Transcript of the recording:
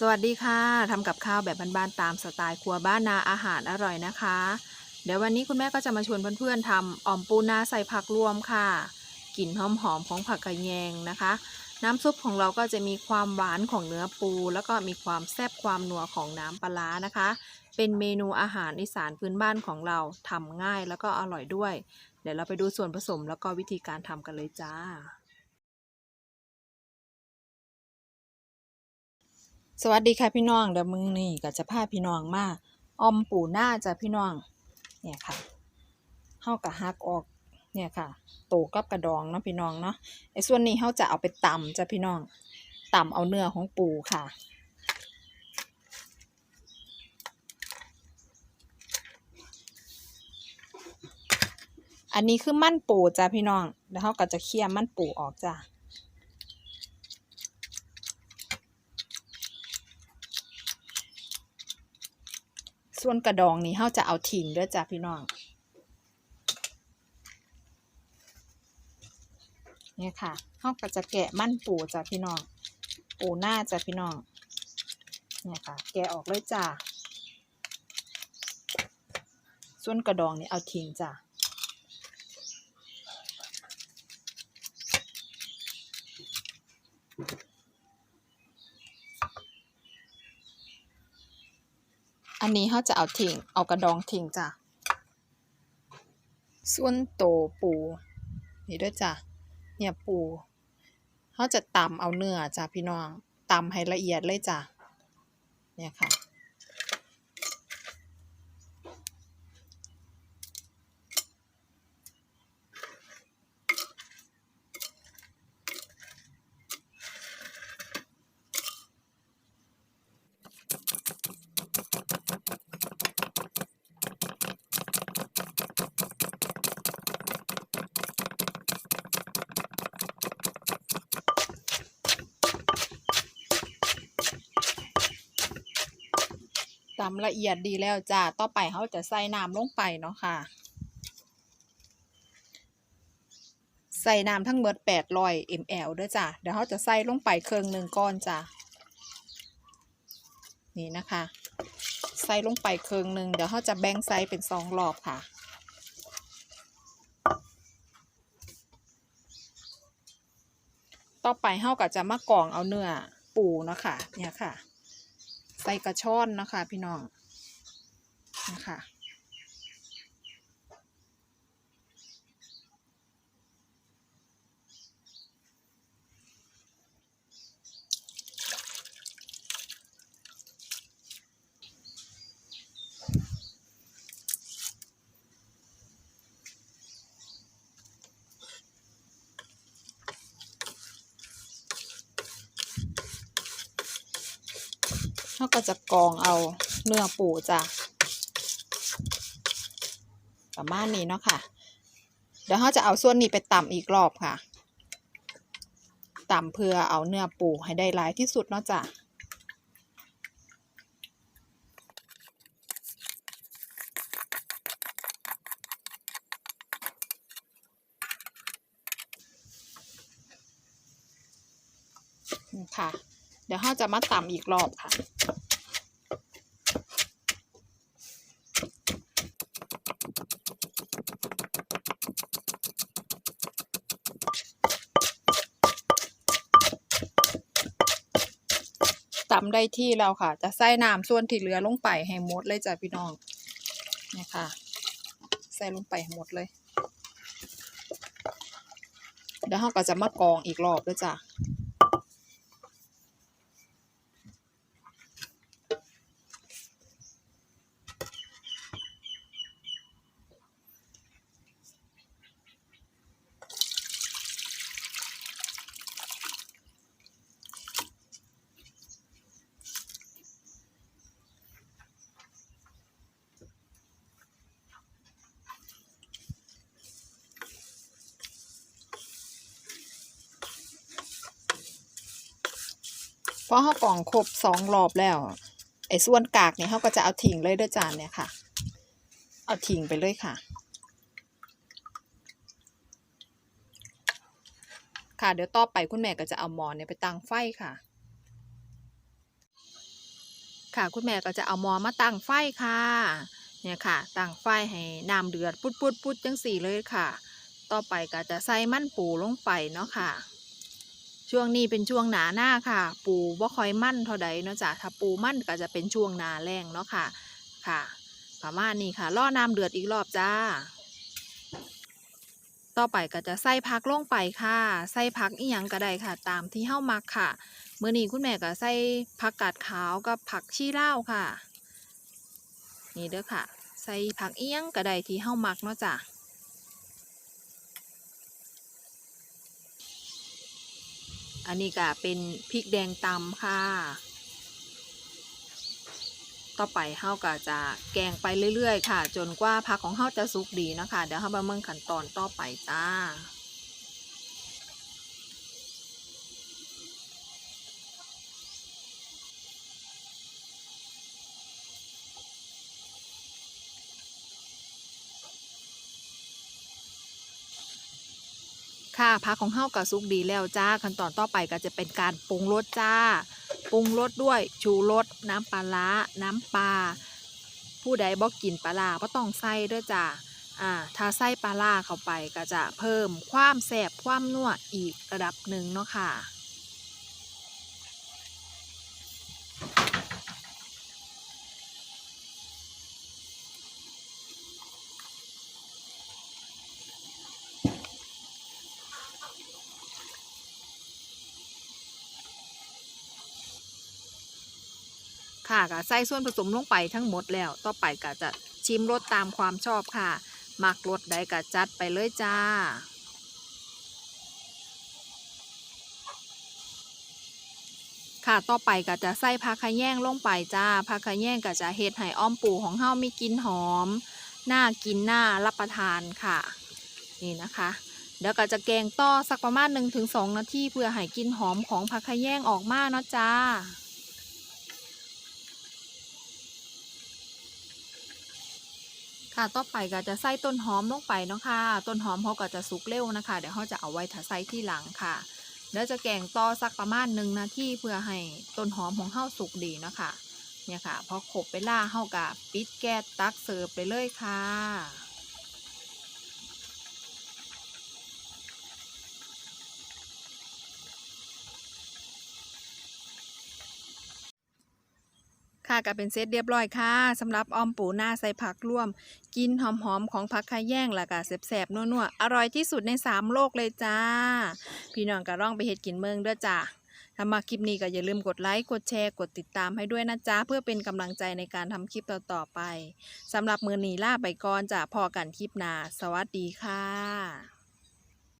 สวัสดีค่ะทำกับข้าวแบบบ้านๆตามสไตล์ครัวบ้านนาอาหารอร่อยนะคะ เดี๋ยววันนี้คุณแม่ก็จะมาชวนเพื่อนๆทำอ่อมปูนาใส่ผักรวมค่ะกลิ่นหอมๆของผักกระแยงนะคะ น้ำซุปของเราก็จะมีความหวานของเนื้อปู แล้วก็มีความแซ่บความนัวของน้ำปลาร้านะคะ เป็นเมนูอาหารอีสานพื้นบ้านของเราทำง่ายแล้วก็อร่อยด้วย เดี๋ยวเราไปดูส่วนผสมแล้วก็วิธีการทำกันเลยจ้า สวัสดีค่ะพี่น้องเดี๋ยวมึงนี่ก็จะพาพี่น้องมาอมปูหน้าจ้ะพี่น้อง เนี่ยค่ะเฮากะฮักออกเนี่ยค่ะโตกับกระดองเนาะพี่น้องเนาะไอ้ส่วนนี้เฮาจะเอาไปตำจ้ะพี่น้องตำเอาเนื้อของปูค่ะ อันนี้คือมันปูจ้ะพี่น้องแล้วเฮาก็จะเคี่ยมันปูออกจ้ะ ส่วนกระดองนี้เฮาจะเอาทิ้งด้วยจ้ะพี่น้องเนี่ยค่ะเฮาก็จะแกะมันปูจ้ะพี่น้อง ปูหน้าจ้ะพี่น้องเนี่ยค่ะ แกะออกเลยจ้ะส่วนกระดองนี่เอาทิ้งจ้ะ อันนี้เขาจะเอาทิ้งเอากระดองทิ้งจ้ะส่วนโตปูนี่ด้วยจ้ะเนี่ยปูเขาจะตำเอาเนื้อจ้ะพี่น้องตำให้ละเอียดเลยจ้ะเนี่ยค่ะ ตำละเอียดดีแล้วจ้า ต่อไปเขาจะใส่น้ำลงไปเนาะค่ะ ใส่น้ำทั้งหมด800 ml ด้วยจ้ะเดี๋ยวเขาจะใส่ลงไปเครื่องหนึ่งก้อนจ้ะนี่นะคะ ใส่ลงไปเครื่องหนึ่งเดี๋ยวเขาจะแบ่งไซส์เป็นสองรอบค่ะต่อไปเขาก็จะมากรองเอาเนื้อปูเนาะค่ะเนี่ยค่ะ ใส่กระชอนนะคะ พี่น้องนะคะ เขาก็จะกรองเอาเนื้อปูจ้ะประมาณนี้เนาะค่ะ เดี๋ยวเขาจะเอาส่วนนี้ไปตำอีกรอบค่ะตำเพื่อเอาเนื้อปูให้ได้หลายที่สุดเนาะจ้ะค่ะ เดี๋ยวเราจะมาตำอีกรอบค่ะ ตำได้ที่แล้วค่ะ จะใส่น้ำส่วนที่เหลือลงไปให้หมดเลยจ้ะพี่น้องนี่ค่ะ ใส่ลงไปให้หมดเลย เดี๋ยวเราก็จะมากรองอีกรอบด้วยจ้ะ อเขากรองครบสองรอบแล้ว ไอ้ส่วนกากเนี่ยเขาก็จะเอาทิ้งเลยเด้วยจานเนี่ยค่ะ เอาทิ้งไปเลยค่ะ ค่ะเดี๋ยวต่อไปคุณแม่ก็จะเอาหมอนเนี่ยไปตั้งไฟค่ะ ค่ะคุณแม่ก็จะเอาหมอนมาตั้งไฟค่ะ เนี่ยค่ะ ตั้งไฟให้น้ำเดือดปุดปุดปุดจังสี่เลยค่ะ ต่อไปก็จะใส่มันปูลงไปเนาะค่ะ ช่วงนี้เป็นช่วงหนาหน้าค่ะ ปูบ่ค่อยมั่นเท่าใดเนาะจ้ะถ้าปูมั่นก็จะเป็นช่วงหนาแรงเนาะค่ะค่ะประมาณนี้ค่ะล่อน้ำเดือดอีกรอบจ้า ต่อไปก็จะใส่ผักลงไปค่ะใส่ผักอีหยังก็ได้ค่ะ ตามที่เฮามักค่ะเมื้อนี้คุณแม่ก็ใส่ผักกาดขาวกับผักชีเลาค่ะ นี่เด้อค่ะ ใส่ผักเอีหยังก็ได้ที่เฮามักเนาะจ้ะ อันนี้ก็เป็นพริกแดงตำค่ะ ต่อไปเฮาก็จะแกงไปเรื่อยๆ ค่ะ จนกว่าผักของเฮาจะสุกดีนะคะ เดี๋ยวเฮามาเมืองขั้นตอนต่อไปจ้า ค่ะผักของเฮากับซุกดีแล้วจ้าขั้นตอนต่อไปก็จะเป็นการปรุงรสจ้า ปรุงรสด้วยชูรสน้ำปลาร้าน้ำปลาผู้ใดบอกกินปลาร้าก็ต้องใส่ด้วยจ้าอ่าถ้าใส่ปลาร้าเข้าไปก็จะเพิ่มความแซ่บความนัวอีกระดับหนึ่งเนาะค่ะ ค่ะก็ใส่ส่วนผสมลงไปทั้งหมดแล้ว ต่อไปก็จะชิมรสตามความชอบค่ะ มักรสใดก็จัดไปเลยจ้า ค่ะต่อไปก็จะใส่ผักขะแยงลงไปจ้าผักขะแยงก็จะเฮ็ดให้อ้อมปูของเฮามีกลิ่นหอมน่ากินน่ารับประทานค่ะ นี่นะคะเดี๋ยวก็จะแกงต่อสักประมาณ1-2นาทีเพื่อให้กลิ่นหอมของผักขะแยงออกมาเนาะจ้า ค่ะต่อไปก็จะใส่ต้นหอมลงไปเนาะค่ะ ต้นหอมเขาก็จะสุกเร็วนะคะ เดี๋ยวเขาจะเอาไว้ถ้าใส่ที่หลังค่ะเดี๋ยวจะแกงต่อสักประมาณหนึ่งนาทีเพื่อให้ต้นหอมของเฮาสุกดีเนาะค่ะเนี่ยค่ะพอขบไปล่าเฮากะปิดแก๊สตักเสิร์ฟไปเลยค่ะ ค่ะก็เป็นเซตเรียบร้อยค่ะสำหรับออมปูหน้าใส่ผักร่วม กินหอมๆของผักขะแยงแล้วก็แสบๆนัวๆอร่อยที่สุดใน 3 โลกเลยจ้า พี่น้องก็ร่องไปเฮ็ดกินเมืองเด้อจ้าถ้ามาคลิปนี้ก็อย่าลืมกดไลค์กดแชร์กดติดตามให้ด้วยนะจ๊ะ เพื่อเป็นกำลังใจในการทำคลิปต่อๆไปสำหรับมือนีล่าไปก่อนจ้ะพอกันคลิปหน้าสวัสดีค่ะ